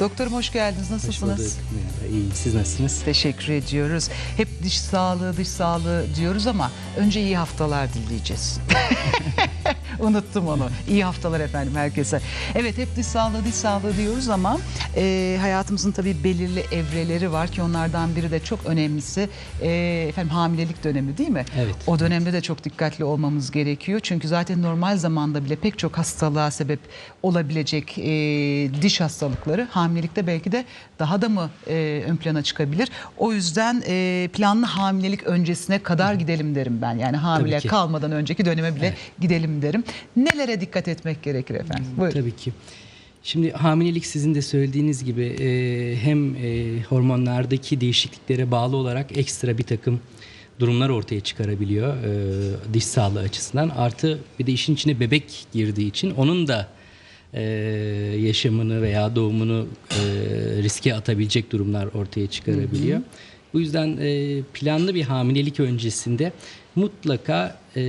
Doktorum hoş geldiniz. Nasılsınız? İyiyim. Siz nasılsınız? Teşekkür ediyoruz. Hep diş sağlığı, diş sağlığı diyoruz ama önce iyi haftalar dileyeceğiz. Unuttum onu. İyi haftalar efendim herkese. Evet hep diş sağlığı, diş sağlığı diyoruz ama e, hayatımızın tabii belirli evreleri var ki onlardan biri de çok önemlisi e, efendim hamilelik dönemi değil mi? Evet. O dönemde de çok dikkatli olmamız gerekiyor. Çünkü zaten normal zamanda bile pek çok hastalığa sebep olabilecek e, diş hastalıkları hamilelikte belki de daha da mı e, ön plana çıkabilir? O yüzden e, planlı hamilelik öncesine kadar gidelim derim ben. Yani hamile kalmadan önceki döneme bile Evet. gidelim derim. Nelere dikkat etmek gerekir efendim? Buyurun. Tabii ki. Şimdi hamilelik sizin de söylediğiniz gibi e, hem e, hormonlardaki değişikliklere bağlı olarak ekstra bir takım durumlar ortaya çıkarabiliyor e, diş sağlığı açısından. Artı bir de işin içine bebek girdiği için onun da e, yaşamını veya doğumunu e, riske atabilecek durumlar ortaya çıkarabiliyor. Bu yüzden e, planlı bir hamilelik öncesinde mutlaka e,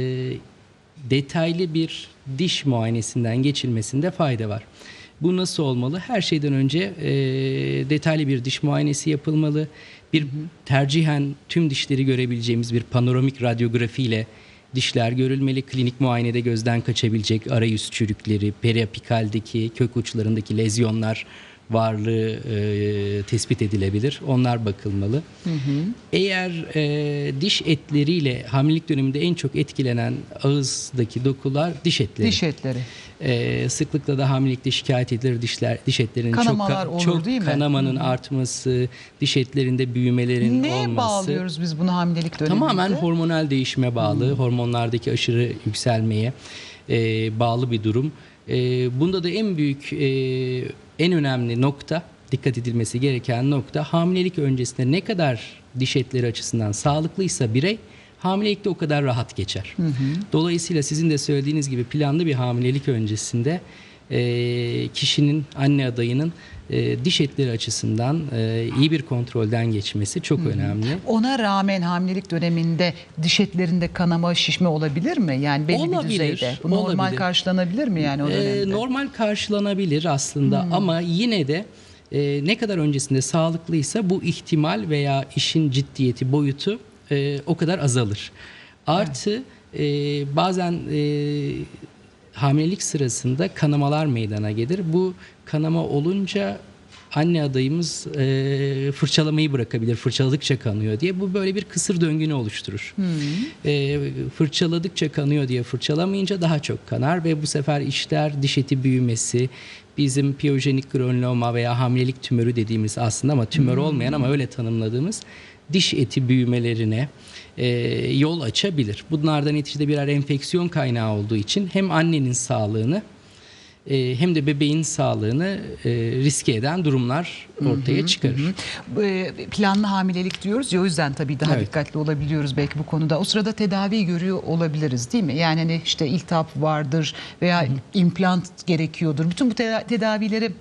detaylı bir diş muayenesinden geçilmesinde fayda var. Bu nasıl olmalı? Her şeyden önce e, detaylı bir diş muayenesi yapılmalı. Bir tercihen tüm dişleri görebileceğimiz bir panoramik radyografi ile dişler görülmeli. Klinik muayenede gözden kaçabilecek arayüz çürükleri, periapikaldeki kök uçlarındaki lezyonlar varlığı e, tespit edilebilir. Onlar bakılmalı. Eğer e, diş etleriyle hamilelik döneminde en çok etkilenen ağızdaki dokular diş etleri. Diş etleri. Ee, sıklıkla da hamilelikte şikayet edilir dişler diş etlerinin çok Kanamalar ka- olur çok değil mi? kanamanın artması, diş etlerinde büyümelerin Neye olması. bağlıyoruz biz bunu hamilelik döneminde? Tamamen hormonal değişime bağlı, Hmm. hormonlardaki aşırı yükselmeye e, bağlı bir durum. E, bunda da en büyük, e, en önemli nokta, dikkat edilmesi gereken nokta hamilelik öncesinde ne kadar diş etleri açısından sağlıklıysa birey hamilelikte o kadar rahat geçer. Dolayısıyla sizin de söylediğiniz gibi planlı bir hamilelik öncesinde e, kişinin, anne adayının e, diş etleri açısından e, iyi bir kontrolden geçmesi çok önemli. Ona rağmen hamilelik döneminde diş etlerinde kanama, şişme olabilir mi? Yani belli bir Olabilir, düzeyde. Bu normal olabilir. karşılanabilir mi yani o Ee, dönemde? normal karşılanabilir aslında ama yine de e, ne kadar öncesinde sağlıklıysa bu ihtimal veya işin ciddiyeti boyutu e, o kadar azalır. Artı e, bazen e, hamilelik sırasında kanamalar meydana gelir. Bu kanama olunca anne adayımız e, fırçalamayı bırakabilir. Fırçaladıkça kanıyor diye. Bu böyle bir kısır döngünü oluşturur. E, fırçaladıkça kanıyor diye fırçalamayınca daha çok kanar ve bu sefer işler diş eti büyümesi, bizim piyojenik granuloma veya hamilelik tümörü dediğimiz aslında ama tümör olmayan ama öyle tanımladığımız diş eti büyümelerine e, yol açabilir. Bunlardan neticede birer enfeksiyon kaynağı olduğu için hem annenin sağlığını e, hem de bebeğin sağlığını e, riske eden durumlar ortaya çıkarır. Ee, planlı hamilelik diyoruz ya o yüzden tabii daha Evet. dikkatli olabiliyoruz belki bu konuda. O sırada tedavi görüyor olabiliriz değil mi? Yani hani işte iltihap vardır veya implant gerekiyordur. Bütün bu teda- tedavileri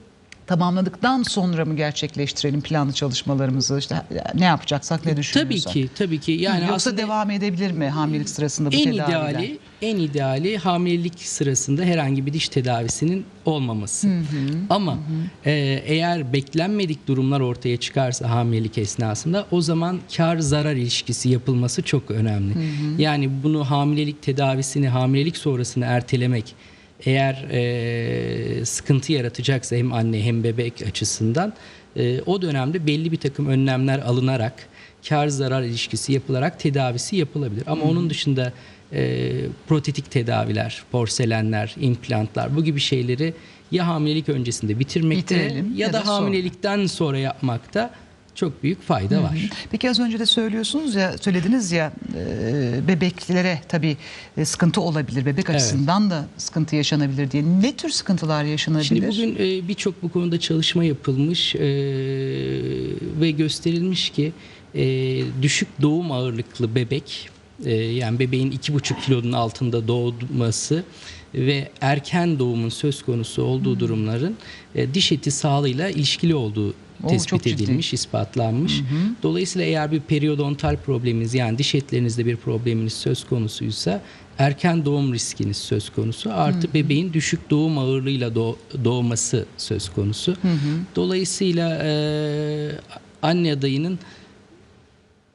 tamamladıktan sonra mı gerçekleştirelim planlı çalışmalarımızı? İşte ne yapacaksak ne düşünüyorsak. Tabii ki, tabii ki. Yani Yoksa devam edebilir mi hamilelik sırasında bu en tedaviler? ideali, en ideali hamilelik sırasında herhangi bir diş tedavisinin olmaması. Ama e, eğer beklenmedik durumlar ortaya çıkarsa hamilelik esnasında o zaman kar zarar ilişkisi yapılması çok önemli. Yani bunu hamilelik tedavisini hamilelik sonrasını ertelemek eğer e, sıkıntı yaratacaksa hem anne hem bebek açısından e, o dönemde belli bir takım önlemler alınarak kar zarar ilişkisi yapılarak tedavisi yapılabilir. Ama onun dışında e, protetik tedaviler, porselenler, implantlar bu gibi şeyleri ya hamilelik öncesinde bitirmekte Bitirelim ya, ya da, da sonra. hamilelikten sonra yapmakta çok büyük fayda var. Peki az önce de söylüyorsunuz ya söylediniz ya e, bebeklere tabii e, sıkıntı olabilir. Bebek açısından da sıkıntı yaşanabilir diye. Ne tür sıkıntılar yaşanabilir? Şimdi bugün e, birçok bu konuda çalışma yapılmış e, ve gösterilmiş ki e, düşük doğum ağırlıklı bebek e, yani bebeğin iki buçuk kilonun altında doğması ve erken doğumun söz konusu olduğu durumların e, diş eti sağlığıyla ilişkili olduğu Oo, tespit çok ciddi. edilmiş, ispatlanmış. Dolayısıyla eğer bir periodontal probleminiz yani diş etlerinizde bir probleminiz söz konusuysa erken doğum riskiniz söz konusu. Artı bebeğin düşük doğum ağırlığıyla doğ- doğması söz konusu. Dolayısıyla e, anne adayının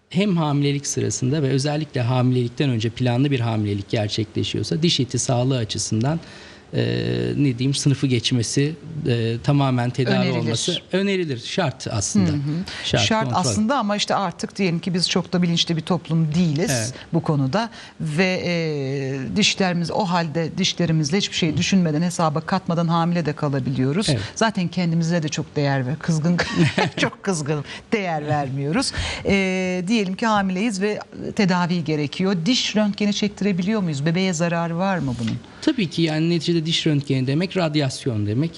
hem hamilelik sırasında ve özellikle hamilelikten önce planlı bir hamilelik gerçekleşiyorsa diş eti sağlığı açısından e, ne diyeyim sınıfı geçmesi e, tamamen tedavi Önerilir. olması önerilir şart aslında Şart, kontrol. aslında ama işte artık diyelim ki biz çok da bilinçli bir toplum değiliz Evet. bu konuda ve e, dişlerimiz o halde dişlerimizle hiçbir şey düşünmeden hesaba katmadan hamile de kalabiliyoruz. Evet. Zaten kendimize de çok değer ver kızgın çok kızgın değer vermiyoruz. E, diyelim ki hamileyiz ve tedavi gerekiyor. Diş röntgeni çektirebiliyor muyuz? Bebeğe zararı var mı bunun? Tabii ki yani neticede diş röntgeni demek radyasyon demek.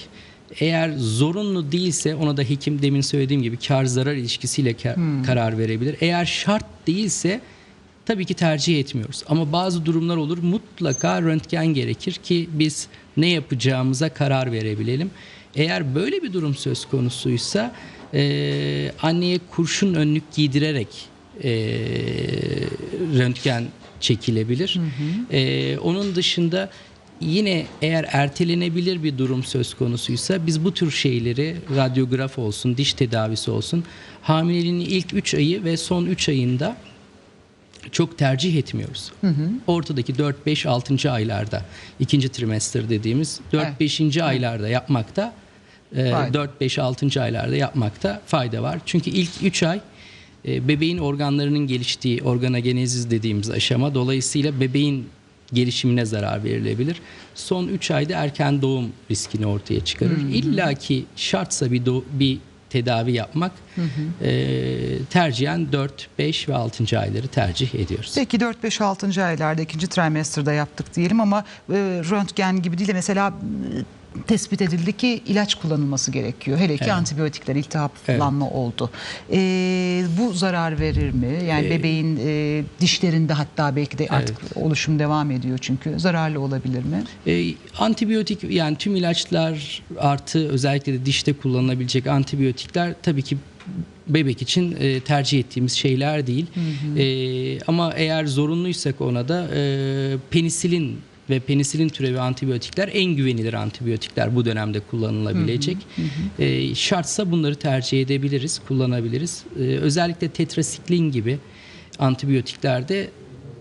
Eğer zorunlu değilse ona da hekim demin söylediğim gibi kar zarar ilişkisiyle ka- karar verebilir. Eğer şart değilse tabii ki tercih etmiyoruz. Ama bazı durumlar olur mutlaka röntgen gerekir ki biz ne yapacağımıza karar verebilelim. Eğer böyle bir durum söz konusuysa eee, anneye kurşun önlük giydirerek eee, röntgen çekilebilir. Eee, onun dışında yine eğer ertelenebilir bir durum söz konusuysa biz bu tür şeyleri radyograf olsun, diş tedavisi olsun hamileliğin ilk 3 ayı ve son 3 ayında çok tercih etmiyoruz. Ortadaki 4 5 6. aylarda ikinci trimester dediğimiz 4 Evet. 5. aylarda yapmakta e, Fayda. 4 5 6. aylarda yapmakta fayda var. Çünkü ilk 3 ay e, bebeğin organlarının geliştiği organogenezis dediğimiz aşama dolayısıyla bebeğin gelişimine zarar verilebilir. Son 3 ayda erken doğum riskini ortaya çıkarır. İlla ki şartsa bir do- bir tedavi yapmak e, tercihen 4, 5 ve 6. ayları tercih ediyoruz. Peki 4 5 6. aylarda ikinci trimester'da yaptık diyelim ama e, röntgen gibi değil de mesela tespit edildi ki ilaç kullanılması gerekiyor. Hele ki Evet. antibiyotikler iltihaplanma oldu. E, bu zarar verir mi? Yani bebeğin e, dişlerinde hatta belki de artık oluşum devam ediyor çünkü zararlı olabilir mi? E, antibiyotik yani tüm ilaçlar artı özellikle de dişte kullanılabilecek antibiyotikler tabii ki bebek için e, tercih ettiğimiz şeyler değil. E, ama eğer zorunluysak ona da e, penisilin ve penisilin türevi antibiyotikler en güvenilir antibiyotikler bu dönemde kullanılabilecek. E, şartsa bunları tercih edebiliriz, kullanabiliriz. E, özellikle tetrasiklin gibi antibiyotiklerde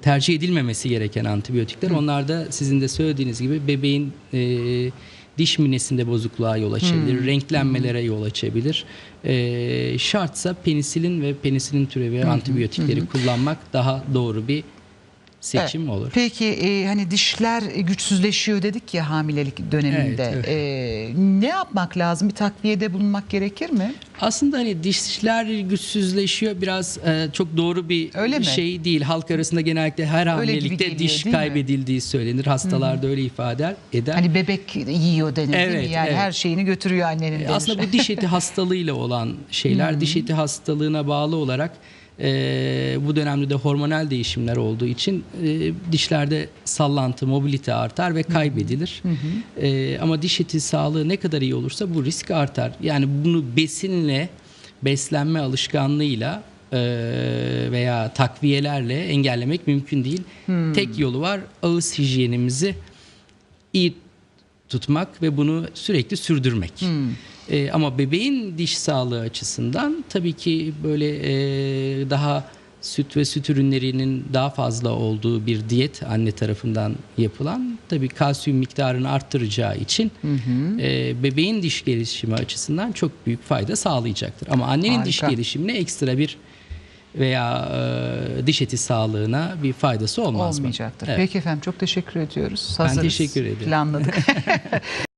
tercih edilmemesi gereken antibiyotikler. Onlar da sizin de söylediğiniz gibi bebeğin e, diş minesinde bozukluğa yol açabilir, renklenmelere yol açabilir. E, şartsa penisilin ve penisilin türevi antibiyotikleri kullanmak daha doğru bir seçim Evet. olur. Peki e, hani dişler güçsüzleşiyor dedik ya hamilelik döneminde. Evet, E, ne yapmak lazım? Bir takviyede bulunmak gerekir mi? Aslında hani dişler güçsüzleşiyor biraz e, çok doğru bir Öyle mi? şey değil. Halk arasında genellikle her hamilelikte geliyor, diş değil mi? kaybedildiği söylenir. Hastalar da öyle ifade eder. Hani bebek yiyor denir değil mi? Evet, Yani evet. her şeyini götürüyor annenin denir. E, Aslında bu diş eti hastalığıyla olan şeyler. Diş eti hastalığına bağlı olarak e, bu dönemde de hormonal değişimler olduğu için e, dişlerde sallantı, mobilite artar ve kaybedilir. E, ama diş eti sağlığı ne kadar iyi olursa bu risk artar. Yani bunu besinle, beslenme alışkanlığıyla e, veya takviyelerle engellemek mümkün değil. Tek yolu var ağız hijyenimizi iyi tutmak ve bunu sürekli sürdürmek. Ee, ama bebeğin diş sağlığı açısından tabii ki böyle e, daha süt ve süt ürünlerinin daha fazla olduğu bir diyet anne tarafından yapılan tabii kalsiyum miktarını arttıracağı için e, bebeğin diş gelişimi açısından çok büyük fayda sağlayacaktır. Ama annenin diş Harika. gelişimine ekstra bir veya e, diş eti sağlığına bir faydası olmaz mı? Olmayacaktır. Evet. Peki efendim çok teşekkür ediyoruz. Ben Hazırız. teşekkür ederim. Planladık.